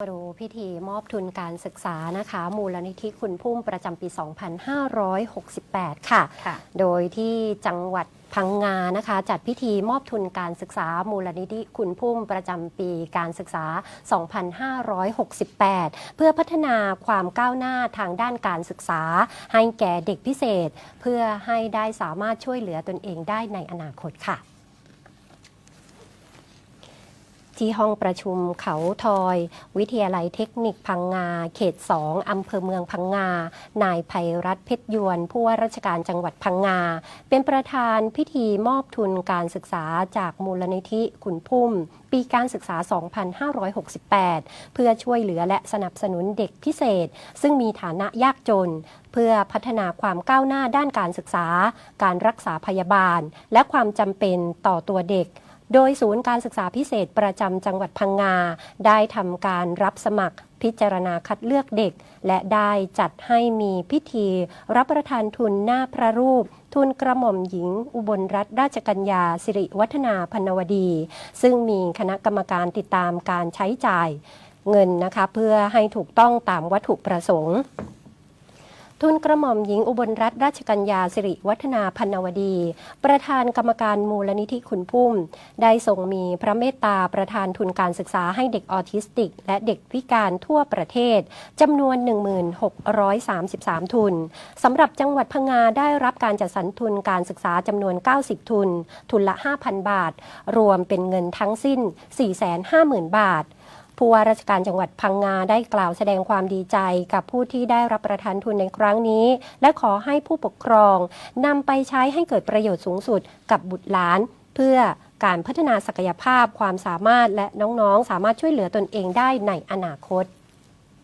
มาดูพิธีมอบทุนการศึกษานะคะ มูลนิธิคุณพุ่มประจำปี 2568 ค่ะค่ะโดยที่จังหวัดพังงานะคะ จัดพิธีมอบทุนการศึกษามูลนิธิคุณพุ่มประจำปีการศึกษา 2568 เพื่อพัฒนาความก้าวหน้าทางด้านการศึกษา ให้แก่เด็กพิเศษ เพื่อให้ได้สามารถช่วยเหลือตนเองได้ในอนาคตค่ะ ที่ห้องประชุมเขาทอย วิทยาลัยเทคนิคพังงา เขต 2 อำเภอเมืองพังงา นายภัยรัฐเพชรยวน ผู้ว่าราชการจังหวัดพังงา เป็นประธานพิธีมอบทุนการศึกษาจากมูลนิธิขุนพุ่ม ปีการศึกษา 2568 เพื่อช่วยเหลือและสนับสนุนเด็กพิเศษ ซึ่งมีฐานะยากจน เพื่อพัฒนาความก้าวหน้าด้านการศึกษา การรักษาพยาบาล และความจำเป็นต่อตัวเด็ก โดยศูนย์การศึกษาพิเศษประจำจังหวัดพังงา ได้ทำการรับสมัครพิจารณาคัดเลือกเด็ก และได้จัดให้มีพิธี รับประทานทุนหน้าพระรูป ทุนกระหม่อมหญิง อุบลรัตนราชกัญญาสิริวัฒนาพนวดี ซึ่งมีคณะกรรมการติดตามการใช้จ่าย เงินนะคะเพื่อให้ถูกต้องตามวัตถุประสงค์ ทุนกระหม่อมหญิงอุบลรัตนราชกัญญาสิริวัฒนาพันวดี ประธานกรรมการมูลนิธิขุนพุ่ม ได้ทรงมีพระเมตตาประธานทุนการศึกษาให้เด็กออทิสติก และเด็กพิการทั่วประเทศจำนวน 1633 ทุนสำหรับจังหวัดพังงาได้รับการจัดสรรทุนการศึกษาจำนวน 90 ทุน ทุนละ 5,000 บาท รวมเป็นเงินทั้งสิ้น 450,000 บาท ผู้ว่าราชการจังหวัดพังงาได้กล่าวแสดงความดีใจกับผู้ที่ได้รับประทานทุนในครั้งนี้ และขอให้ผู้ปกครองนำไปใช้ให้เกิดประโยชน์สูงสุดกับบุตรหลาน เพื่อการพัฒนาศักยภาพความสามารถและน้องๆ สามารถช่วยเหลือตนเองได้ในอนาคต